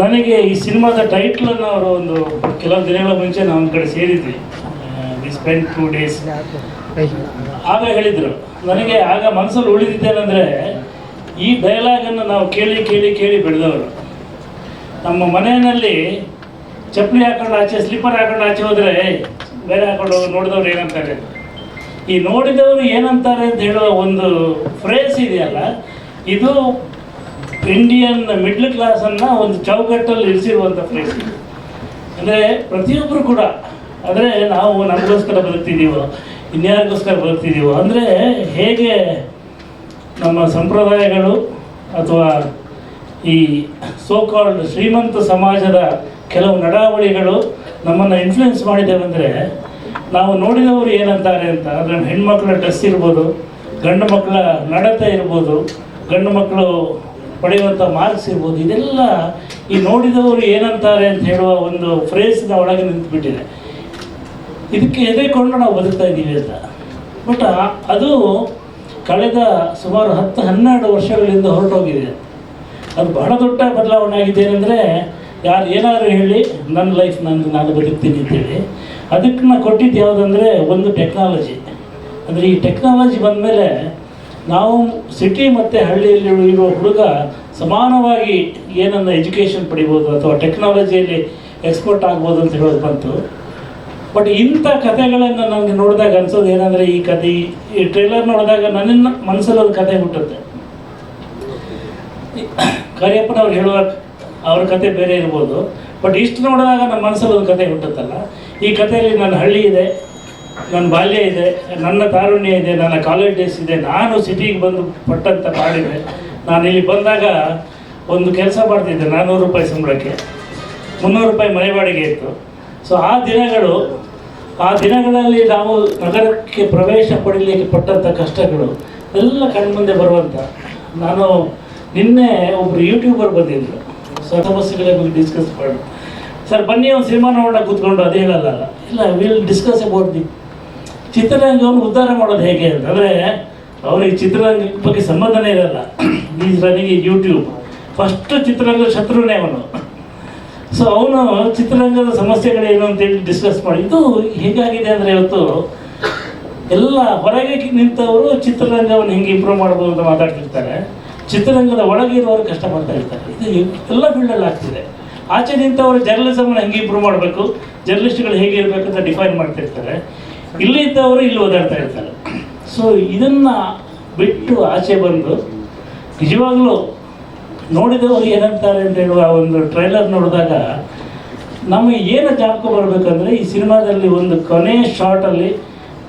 ನನಗೆ ಈ ಸಿನಿಮಾದ ಟೈಟ್ಲನ್ನು ಅವರು ಒಂದು ಕೆಲವು ದಿನಗಳ ಮುಂಚೆ ನಾವು ಕಡೆ ಸೇರಿದ್ವಿ. ವಿ ಸ್ಪೆಂಡ್ ಟೂ ಡೇಸ್ ಆಗ ಹೇಳಿದರು, ನನಗೆ ಆಗ ಮನಸ್ಸಲ್ಲಿ ಉಳಿದಿದ್ದೇನೆಂದರೆ, ಈ ಡೈಲಾಗನ್ನು ನಾವು ಕೇಳಿ ಕೇಳಿ ಕೇಳಿ ಬೆಳೆದವರು. ನಮ್ಮ ಮನೆಯಲ್ಲಿ ಚಪ್ಪಲಿ ಹಾಕೊಂಡು ಆಚೆ ಸ್ಲಿಪ್ಪರ್ ಹಾಕೊಂಡು ಆಚೆ ಹೋದರೆ, ಬೇರೆ ಹಾಕೊಂಡು ನೋಡಿದವ್ರು ಏನಂತಾರೆ? ಈ ನೋಡಿದವರು ಏನಂತಾರೆ ಅಂತ ಹೇಳುವ ಒಂದು ಫ್ರೇಸ್ ಇದೆಯಲ್ಲ, ಇದು ಇಂಡಿಯನ್ ಮಿಡ್ಲ್ ಕ್ಲಾಸನ್ನು ಒಂದು ಚೌಕಟ್ಟಲ್ಲಿ ಇರಿಸಿರುವಂಥ ಪ್ಲೇಸ್ ಅಂದರೆ ಪ್ರತಿಯೊಬ್ಬರು ಕೂಡ, ಅಂದರೆ ನಾವು ನಮಗೋಸ್ಕರ ಬದುಕ್ತಿದ್ದೀವೋ ಇನ್ಯಾರಿಗೋಸ್ಕರ ಬದುಕ್ತಿದ್ದೀವೋ ಅಂದರೆ ಹೇಗೆ ನಮ್ಮ ಸಂಪ್ರದಾಯಗಳು ಅಥವಾ ಈ ಸೋಕಾಲ್ಡ್ ಶ್ರೀಮಂತ ಸಮಾಜದ ಕೆಲವು ನಡಾವಳಿಗಳು ನಮ್ಮನ್ನು ಇನ್ಫ್ಲುಯೆನ್ಸ್ ಮಾಡಿದ್ದೇವೆ ಅಂದರೆ, ನಾವು ನೋಡಿದವರು ಏನಂತಾರೆ ಅಂತ, ಅಂದರೆ ಹೆಣ್ಮಕ್ಳ ಡ್ರೆಸ್ ಇರ್ಬೋದು, ಗಂಡು ಮಕ್ಕಳ ನಡತೆ ಇರ್ಬೋದು, ಗಂಡು ಮಕ್ಕಳು ಪಡೆಯುವಂಥ ಮಾರ್ಕ್ಸ್ ಇರ್ಬೋದು. ಇದೆಲ್ಲ ಈ ನೋಡಿದವರು ಏನಂತಾರೆ ಅಂತ ಹೇಳುವ ಒಂದು ಫ್ರೇಸ್ನ ಒಳಗೆ ನಿಂತುಬಿಟ್ಟಿದೆ. ಇದಕ್ಕೆ ಹೆದರಿಕೊಂಡು ನಾವು ಬದುಕ್ತಾ ಇದ್ದೀವಿ ಅಂತ. ಬಟ್ ಅದು ಕಳೆದ ಸುಮಾರು ಹತ್ತು, ಹನ್ನೆರಡು ವರ್ಷಗಳಿಂದ ಹೊರಟೋಗಿದೆ. ಅದು ಬಹಳ ದೊಡ್ಡ ಬದಲಾವಣೆ ಆಗಿದೆ ಏನಂದರೆ, ಯಾರು ಏನಾದರೂ ಹೇಳಿ, ನನ್ನ ಲೈಫ್ ನಂದು ನಾನು ಬದುಕ್ತೀನಿ ಅಂತೇಳಿ ಅದಕ್ಕೆ ನಾನು ಕೊಟ್ಟಿದ್ದು ಯಾವುದಂದರೆ, ಒಂದು ಟೆಕ್ನಾಲಜಿ ಅಂದರೆ ಈ ಟೆಕ್ನಾಲಜಿ ಬಂದಮೇಲೆ ನಾವು ಸಿಟಿ ಮತ್ತು ಹಳ್ಳಿಯಲ್ಲಿ ಇರುವ ಹುಡುಗ ಸಮಾನವಾಗಿ ಏನನ್ನ ಎಜುಕೇಷನ್ ಪಡಿಬೋದು ಅಥವಾ ಟೆಕ್ನಾಲಜಿಯಲ್ಲಿ ಎಕ್ಸ್ಪರ್ಟ್ ಆಗ್ಬೋದು ಅಂತ ಹೇಳೋದು ಬಂತು. ಬಟ್ ಇಂಥ ಕಥೆಗಳನ್ನು ನನಗೆ ನೋಡಿದಾಗ ಅನ್ಸೋದು ಏನಂದರೆ ಈ ಕತೆ ಈ- ಟ್ರೈಲರ್ ನೋಡಿದಾಗ ನನ್ನ ಮನಸ್ಸಲ್ಲಿ ಒಂದು ಕತೆ ಹುಟ್ಟುತ್ತೆ ಕರಿಯಪ್ಪನವ್ರು ಹೇಳುವ, ಅವ್ರ ಕತೆ ಬೇರೆ ಇರ್ಬೋದು. ಬಟ್ ಇಷ್ಟು ನೋಡಿದಾಗ ನಮ್ಮ ಮನಸ್ಸಲ್ಲಿ ಒಂದು ಕತೆ ಹುಟ್ಟುತ್ತಲ್ಲ. ಈ ಕಥೆಯಲ್ಲಿ ನನ್ನ ಹಳ್ಳಿ ಇದೆ. ನನ್ನ ಬಾಲ್ಯ ಇದೆ, ನನ್ನ ತಾರುಣ್ಯ ಇದೆ, ನನ್ನ ಕಾಲೇಜ್ ಡೇಸ್ ಇದೆ, ನಾನು ಸಿಟಿಗೆ ಬಂದು ಪಟ್ಟಂತ ಮಾಡಿದೆ ನಾನು ಇಲ್ಲಿ ಬಂದಾಗ ಒಂದು ಕೆಲಸ ಮಾಡ್ತಿದ್ದೆ, ನಾನ್ನೂರು ರೂಪಾಯಿ ಸಂಬಳಕ್ಕೆ. ಮುನ್ನೂರು ರೂಪಾಯಿ ಮನೆ ಬಾಡಿಗೆ ಇತ್ತು. ಸೊ ಆ ದಿನಗಳು, ಆ ದಿನಗಳಲ್ಲಿ ನಾವು ನಗರಕ್ಕೆ ಪ್ರವೇಶ ಪಡೀಲಿಕ್ಕೆ ಪಟ್ಟಂಥ ಕಷ್ಟಗಳು ಎಲ್ಲ ಕಣ್ಮುಂದೆ ಬರುವಂಥ ನಾನು ನಿನ್ನೆ ಒಬ್ಬರು ಯೂಟ್ಯೂಬರ್ ಬಂದಿದ್ದರು ಸೊ ಸಮಸ್ಯೆಗಳ ಬಗ್ಗೆ ಡಿಸ್ಕಸ್ ಮಾಡಿ ಸರ್, ಬನ್ನಿ, ಒಂದು ಸಿನಿಮಾ ನೋಡೋಣ ಕೂತ್ಕೊಂಡು, ಅದು ಹೇಳಲ್ಲ ಇಲ್ಲ ವಿಲ್ ಡಿಸ್ಕಸ್ ಅಬೌಟ್ ದಿ ಚಿತ್ರರಂಗವನ್ನು ಉದ್ಧಾರ ಮಾಡೋದು ಹೇಗೆ ಅಂತಂದರೆ ಅವನಿಗೆ ಚಿತ್ರರಂಗ ಬಗ್ಗೆ ಸಂಬಂಧನೇ ಇರಲ್ಲ. ಈ ನನಗೆ ಯೂಟ್ಯೂಬ್ ಫಸ್ಟ್ ಚಿತ್ರರಂಗದ ಶತ್ರುನೇ ಅವನು. ಸೊ ಅವನು ಚಿತ್ರರಂಗದ ಸಮಸ್ಯೆಗಳೇನು ಅಂತೇಳಿ ಡಿಸ್ಕಸ್ ಮಾಡಿ. ಇದು ಹೇಗಾಗಿದೆ ಅಂದರೆ ಇವತ್ತು ಎಲ್ಲ ಹೊರಗೆ ನಿಂತವರು ಚಿತ್ರರಂಗವನ್ನು ಹೆಂಗೆ ಇಂಪ್ರೂವ್ ಮಾಡ್ಬೋದು ಅಂತ ಮಾತಾಡ್ತಿರ್ತಾರೆ. ಚಿತ್ರರಂಗದ ಒಳಗೆ ಇರೋರು ಕಷ್ಟಪಡ್ತಾ ಇರ್ತಾರೆ. ಇದು ಎಲ್ಲ ಫೀಲ್ಡಲ್ಲಿ ಆಗ್ತಿದೆ. ಆಚೆ ನಿಂತವರು ಜರ್ನಲಿಸಮನ್ನು ಹೆಂಗೆ ಇಂಪ್ರೂವ್ ಮಾಡಬೇಕು? ಜರ್ನಲಿಸ್ಟ್ಗಳು ಹೇಗೆ ಇರಬೇಕು ಅಂತ ಡಿಫೈನ್ ಮಾಡ್ತಿರ್ತಾರೆ. ಇಲ್ಲಿ ಇದ್ದವರು ಇಲ್ಲಿ ಓದಾಡ್ತಾ ಇರ್ತಾರೆ. ಸೊ ಇದನ್ನು ಬಿಟ್ಟು ಆಚೆ ಬಂದು ನಿಜವಾಗ್ಲೂ ನೋಡಿದವರು ಏನಂತಾರೆ ಅಂತ ಹೇಳುವ ಒಂದು ಟ್ರೈಲರ್ ನೋಡಿದಾಗ ನಮಗೆ ಏನು ಜಾಪಕ ಬರಬೇಕಂದ್ರೆ ಈ ಸಿನಿಮಾದಲ್ಲಿ ಒಂದು ಕೊನೆ ಶಾರ್ಟಲ್ಲಿ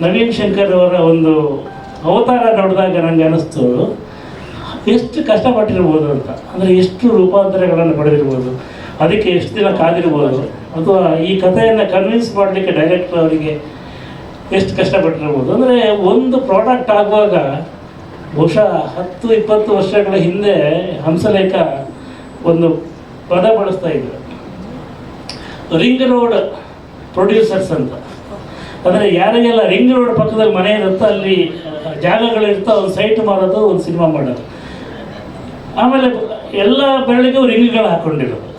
ನವೀನ್ ಶಂಕರ್ ಅವರ ಒಂದು ಅವತಾರ ನೋಡಿದಾಗ ನನಗೆ ಅನ್ನಿಸ್ತು ಎಷ್ಟು ಕಷ್ಟಪಟ್ಟಿರ್ಬೋದು ಅಂತ. ಅಂದರೆ ಎಷ್ಟು ರೂಪಾಂತರಗಳನ್ನು ಪಡೆದಿರ್ಬೋದು. ಅದಕ್ಕೆ ಎಷ್ಟು ದಿನ ಕಾದಿರ್ಬೋದು. ಅಥವಾ ಈ ಕಥೆಯನ್ನು ಕನ್ವಿನ್ಸ್ ಮಾಡಲಿಕ್ಕೆ ಡೈರೆಕ್ಟರ್ ಅವರಿಗೆ ಎಷ್ಟು ಕಷ್ಟಪಟ್ಟಿರ್ಬೋದು. ಅಂದರೆ ಒಂದು ಪ್ರಾಡಕ್ಟ್ ಆಗುವಾಗ ಬಹುಶಃ ಹತ್ತು, ಇಪ್ಪತ್ತು ವರ್ಷಗಳ ಹಿಂದೆ ಹಂಸಲೇಖ ಒಂದು ಪದ ಬಳಸ್ತಾ ಇದ್ರು. ರಿಂಗ್ ರೋಡ್ ಪ್ರೊಡ್ಯೂಸರ್ಸ್ ಅಂತ. ಅಂದರೆ ಯಾರಿಗೆಲ್ಲ ರಿಂಗ್ ರೋಡ್ ಪಕ್ಕದಲ್ಲಿ ಮನೆ ಇರುತ್ತೋ ಅಲ್ಲಿ ಜಾಗಗಳಿರ್ತೋ ಒಂದು ಸೈಟ್ ಮಾರೋದು ಒಂದು ಸಿನಿಮಾ ಮಾಡೋದು. ಆಮೇಲೆ ಎಲ್ಲ ಬೆರಳಿಗೂ ರಿಂಗ್ಗಳು ಹಾಕೊಂಡಿರೋದು.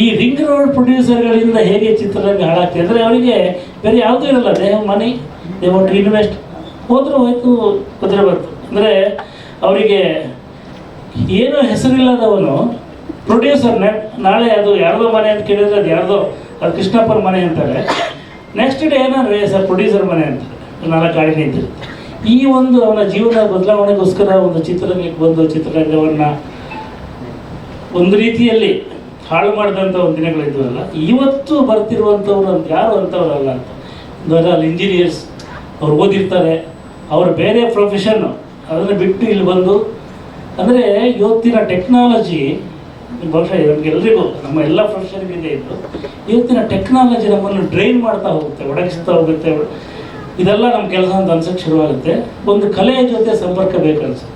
ಈ ರಿಂಗ್ ರೋಡ್ ಪ್ರೊಡ್ಯೂಸರ್ಗಳಿಂದ ಹೇಗೆ ಚಿತ್ರರಂಗ ಹಾಳಾಗ್ತದೆ? ಅಂದರೆ ಅವರಿಗೆ ಬೇರೆ ಯಾವುದೂ ಇರಲ್ಲ. They money they want invest ಹೋದರೂ ಹೋಯ್ತು, ಕುದುರೆ ಬಂತು. ಅಂದರೆ ಅವರಿಗೆ ಏನೂ ಹೆಸರಿಲ್ಲದವನು ಪ್ರೊಡ್ಯೂಸರ್ ನಾಳೆ ಅದು ಯಾರ್ದೋ ಮನೆ ಅಂತ ಕೇಳಿದ್ರೆ ಅದು ಯಾರ್ದೋ, ಅದು ಕೃಷ್ಣಪ್ಪನ ಮನೆ ಅಂತಾರೆ. ನೆಕ್ಸ್ಟ್ ಡೇ ಏನಾದ್ರೆ ಸರ್ ಪ್ರೊಡ್ಯೂಸರ್ ಮನೆ ಅಂತಾರೆ ನಾಲ್ಕು ಗಾಡಿ ನಿಂತಿರುತ್ತೆ. ಈ ಒಂದು ಅವನ ಜೀವನ ಬದಲಾವಣೆಗೋಸ್ಕರ ಒಂದು ಚಿತ್ರರಂಗಕ್ಕೆ ಬಂದು ಚಿತ್ರರಂಗವನ್ನು ಒಂದು ರೀತಿಯಲ್ಲಿ ಹಾಳು ಮಾಡಿದಂಥ ಒಂದು ದಿನಗಳಿದ್ವಲ್ಲ, ಇವತ್ತು ಬರ್ತಿರುವಂಥವ್ರು ಅಂತ ಯಾರು ಅಂಥವ್ರಲ್ಲ ಅಂತ. ಅಂದರೆ ಅಲ್ಲಿ ಇಂಜಿನಿಯರ್ಸ್ ಅವ್ರು ಓದಿರ್ತಾರೆ, ಅವ್ರ ಬೇರೆ ಪ್ರೊಫೆಷನ್ನು ಅದನ್ನು ಬಿಟ್ಟು ಇಲ್ಲಿ ಬಂದು, ಅಂದರೆ ಇವತ್ತಿನ ಟೆಕ್ನಾಲಜಿ ಬಹುಶಃ ನಮಗೆಲ್ಲರಿಗೂ ನಮ್ಮ ಎಲ್ಲ ಪ್ರೊಫೆಷನ್ಗಿದೆ ಇದ್ದು ಇವತ್ತಿನ ಟೆಕ್ನಾಲಜಿ ನಮ್ಮನ್ನು ಡ್ರೈನ್ ಮಾಡ್ತಾ ಹೋಗುತ್ತೆ ಒಡಗಿಸ್ತಾ ಹೋಗುತ್ತೆ. ಇದೆಲ್ಲ ನಮ್ಮ ಕೆಲಸ ಅಂತ ಅನ್ಸೋಕ್ಕೆ ಶುರುವಾಗುತ್ತೆ. ಒಂದು ಕಲೆಯ ಜೊತೆ ಸಂಪರ್ಕ ಬೇಕನ್ಸುತ್ತೆ.